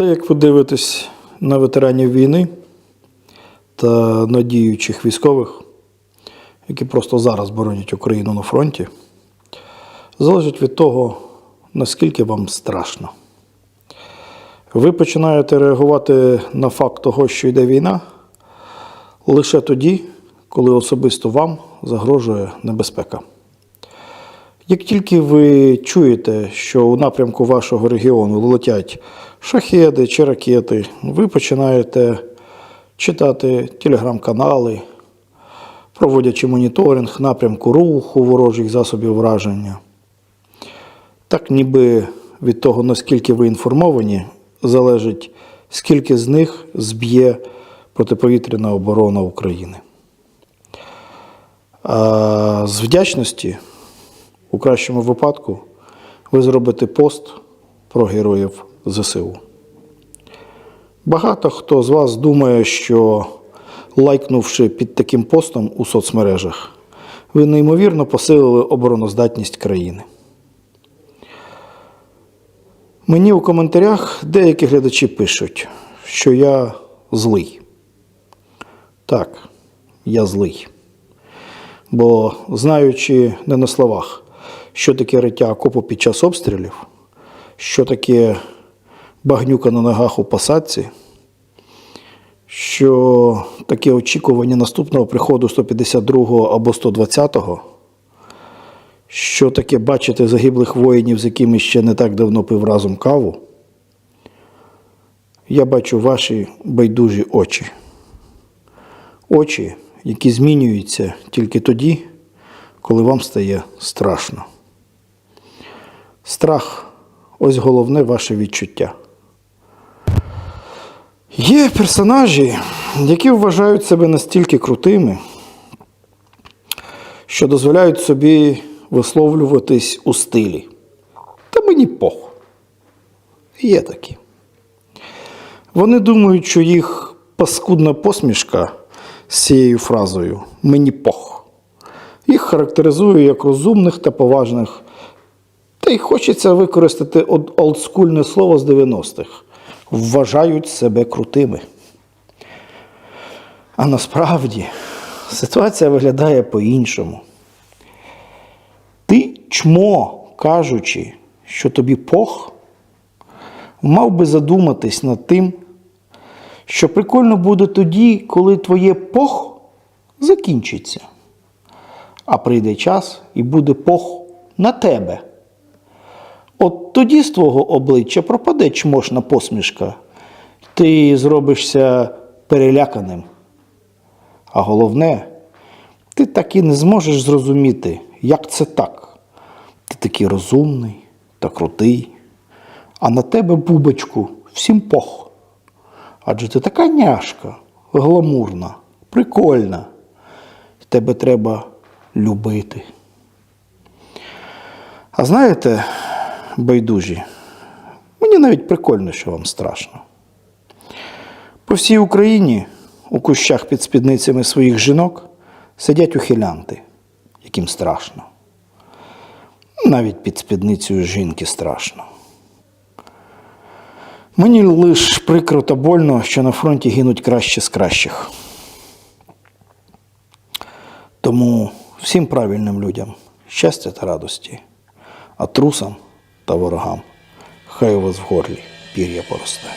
Та як ви дивитесь на ветеранів війни та на діючих військових, які просто зараз боронять Україну на фронті, залежить від того, наскільки вам страшно. Ви починаєте реагувати на факт того, що йде війна, лише тоді, коли особисто вам загрожує небезпека. Як тільки ви чуєте, що у напрямку вашого регіону летять шахеди чи ракети, ви починаєте читати телеграм-канали, проводячи моніторинг напрямку руху ворожих засобів враження. Так ніби від того, наскільки ви інформовані, залежить, скільки з них зб'є протиповітряна оборона України. А з вдячності у кращому випадку ви зробите пост про героїв ЗСУ. Багато хто з вас думає, що лайкнувши під таким постом у соцмережах, ви неймовірно посилили обороноздатність країни. Мені у коментарях деякі глядачі пишуть, що я злий. Так, я злий. Бо знаючи не на словах, що таке риття окопу під час обстрілів, що таке багнюка на ногах у посадці, що таке очікування наступного приходу 152-го або 120-го, що таке бачити загиблих воїнів, з якими ще не так давно пив разом каву, я бачу ваші байдужі очі. Очі, які змінюються тільки тоді, коли вам стає страшно. Страх ось головне ваше відчуття. Є персонажі, які вважають себе настільки крутими, що дозволяють собі висловлюватись у стилі. Та мені пох. Є такі. Вони думають, що їх паскудна посмішка з цією фразою мені пох. Їх характеризує як розумних та поважних. Та хочеться використати олдскульне слово з 90-х. Вважають себе крутими. А насправді ситуація виглядає по-іншому. Ти чмо, кажучи, що тобі пох, мав би задуматись над тим, що прикольно буде тоді, коли твоє пох закінчиться. А прийде час і буде пох на тебе. От тоді з твого обличчя пропаде чмошна посмішка, ти зробишся переляканим. А головне, ти так і не зможеш зрозуміти, як це так. Ти такий розумний та крутий, а на тебе, бубочку, всім пох. Адже ти така няшка, гламурна, прикольна. Тебе треба любити. А знаєте, байдужі, мені навіть прикольно, що вам страшно. По всій Україні у кущах під спідницями своїх жінок сидять ухилянти, яким страшно. Навіть під спідницею жінки страшно. Мені лиш прикро та больно, що на фронті гинуть кращі з кращих. Тому всім правильним людям щастя та радості, а трусам та ворогам хай у вас в горлі пір'я поросте.